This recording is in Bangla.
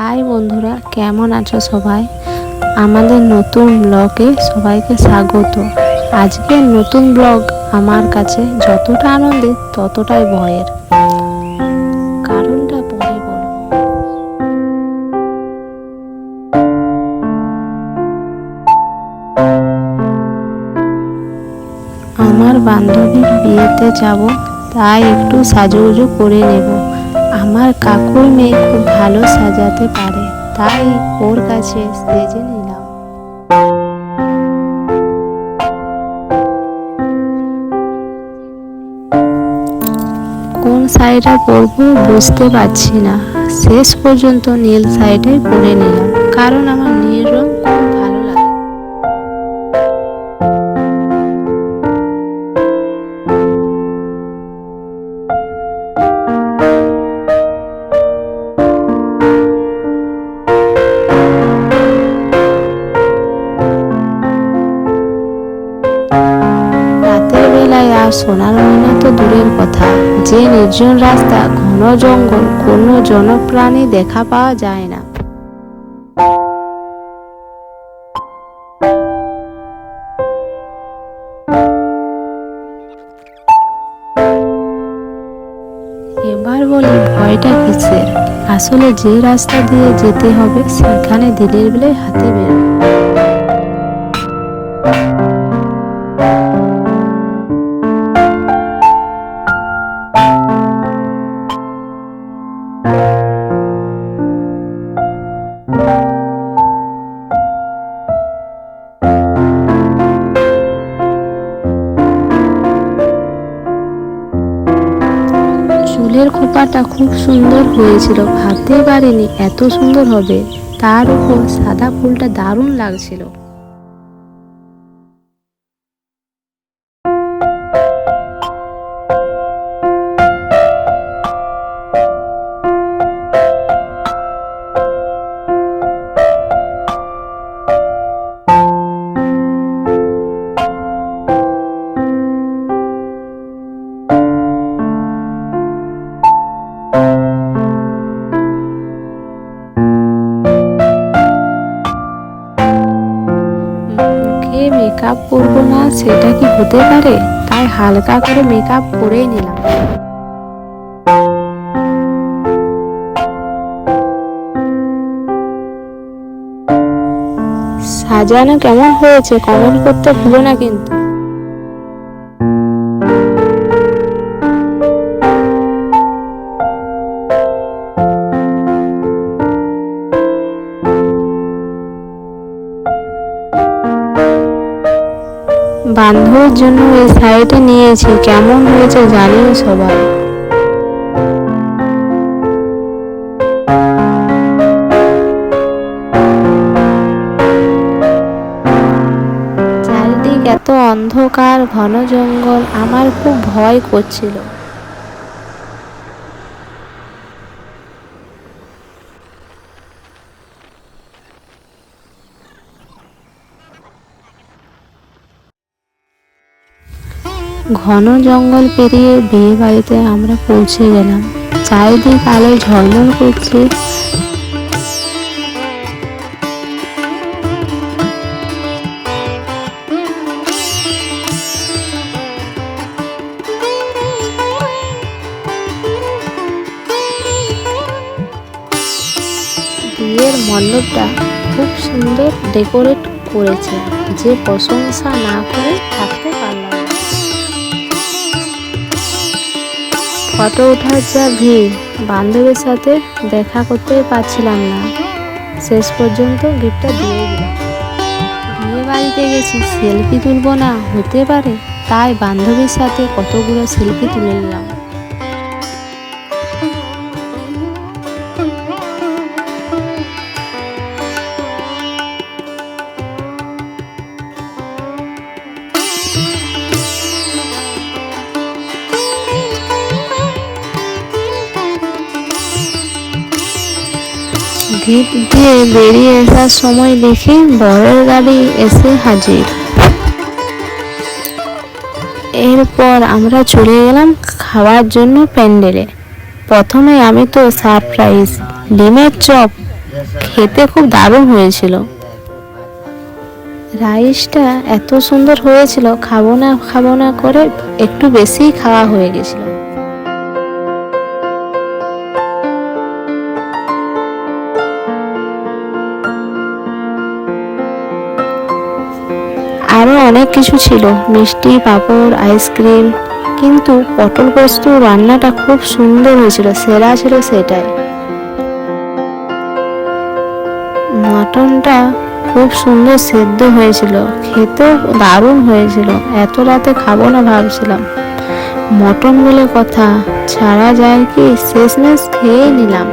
হাই বন্ধুরা, কেমন আছো সবাই? আমাদের নতুন ব্লগে সবাইকে স্বাগত। আজকের নতুন ব্লগ আমার কাছে যতটা আনন্দের, ততটাই ভয়ের। কারণটা পরে বলব। আমার বান্ধবীর বিয়েতে যাব, তাই একটু সাজুগুজু করে নেব। আমার কাকুর মেয়ে খুব ভালো সাজাতে পারে, তাই ওর কাছে সেজে নিলাম। কোন শাড়িটা পরবো বুঝতে পারছি না। শেষ পর্যন্ত নীল শাড়িটাই পরে নিলাম, কারণ আমার রাতের বেলায় আর সোনার ময়না তো দূরের কথা। যে নির্জন রাস্তা, ঘন জঙ্গল, কোনো জনপ্রাণী দেখা পাওয়া যায় না। এবার বলি ভয়টা কিসের? আসলে যে রাস্তা দিয়ে যেতে হবে, সেখানে দিনের বেলায় হাতে বেরো চুলের খোপাটা খুব সুন্দর হয়েছিল। ভাবতেই পারিনি এত সুন্দর হবে। তার উপর সাদা ফুলটা দারুণ লাগছিল। মুখে মেকআপ করব না, সেটা কি হতে পারে? তাই হালকা করে মেকআপ করেই নিলাম। সাজানো কেমন হয়েছে? কমেন্ট করতে ভুলো না কিন্তু। জন্য এই শাড়িটা নিয়েছি। কেমন হয়েছে জানিও সবাই। এত অন্ধকার, ঘন জঙ্গল, আমার খুব ভয় করছিল। ঘন জঙ্গল পেরিয়ে বিয়ে বাড়িতে আমরা পৌঁছে গেলাম। চারিদিক আলোয় ঝলমল করছে। বিয়ের মণ্ডপটা খুব সুন্দর ডেকোরেট করেছে। যে প্রশংসা না করে ফটো ওঠার যা ভিড়, বান্ধবীর সাথে দেখা করতে পারছিলাম না। শেষ পর্যন্ত গিফটটা দিয়ে দিলাম। বিয়ে বাড়িতে গেছি, সেলফি তুলবো না, হতে পারে। তাই বান্ধবীর সাথে কতগুলো সেলফি তুলে নিলাম। গেট দিয়ে বেরিয়ে আসার সময় দেখি বরের গাড়ি এসে হাজির। এরপর আমরা চলে গেলাম খাওয়ার জন্য প্যান্ডেলে। প্রথমে আমি তো সারপ্রাইজ, ডিমের চপ, খেতে খুব দারুণ হয়েছিল। রাইসটা এত সুন্দর হয়েছিল, খাব না খাব না করে একটু বেশিই খাওয়া হয়ে গেছিল। আরও অনেক কিছু ছিল, মিষ্টি, পাঁপড়, আইসক্রিম, কিন্তু পটল পোস্ত রান্নাটা খুব সুন্দর হয়েছিল, সেরা ছিল সেটাই। মাটনটা খুব সুন্দর সেদ্ধ হয়েছিল, খেতেও দারুণ হয়েছিল, এত রাতে খাব না ভাবছিলাম। মটন বলে কথা, ছাড়া যায় কি শেষমেশ খেয়ে নিলাম।